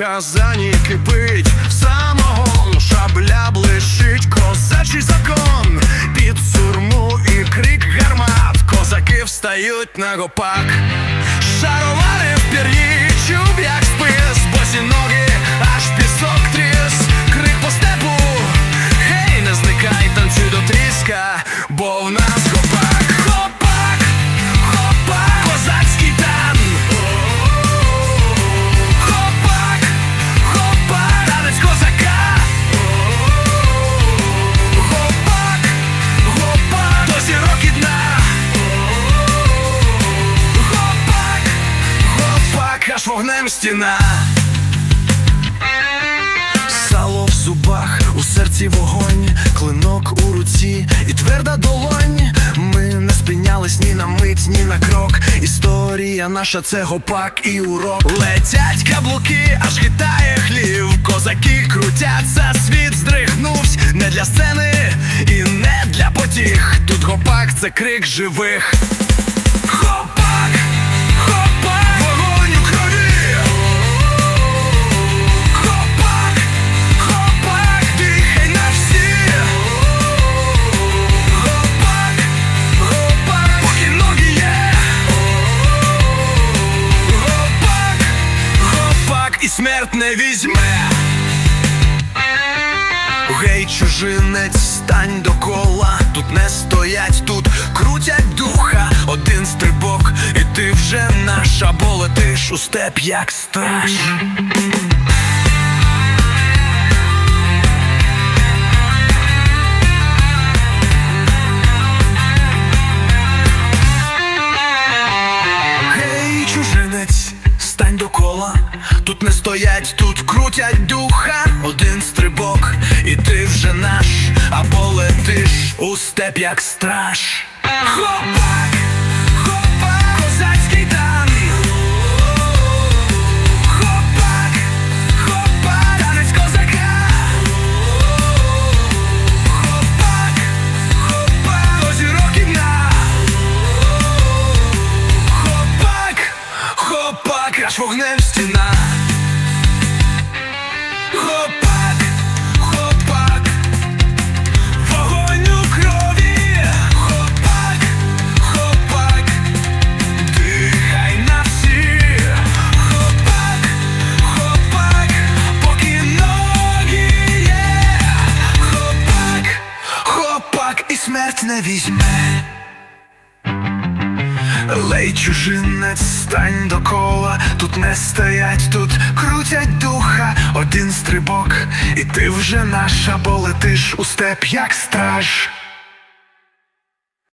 казані кипить. Самогон, шабля блищить, козачий закон, під сурму і крик гармат, козаки встають на гопак, шаровари аж вогнем стіна. Сало в зубах, у серці вогонь, клинок у руці і тверда долонь. Ми не спинялись ні на мить, ні на крок. Історія наша це гопак і урок. Летять каблуки, аж хитає хлів. Козаки крутяться, світ здригнувсь. Не для сцени і не для потіх. Тут гопак це крик живих. Хопак, смерть не візьме. Гей, чужинець, стань до кола, тут не стоять, тут крутять духа, один стрибок, і ти вже наша, бо летиш у степ, як страж. Стоять, тут крутять духа, один стрибок, і ти вже наш, або летиш у степ, як страж. Хопак, хопак, козацький тан. Хопак, хопак, танець козака. Хопак, хопак, до зірок і дна. Хопак, хопак, аж вогнем стіна. Смерть не візьме. Лей чужинець, стань до кола, тут не стоять, тут крутять духа, один стрибок, і ти вже наша, бо летиш у степ, як страж.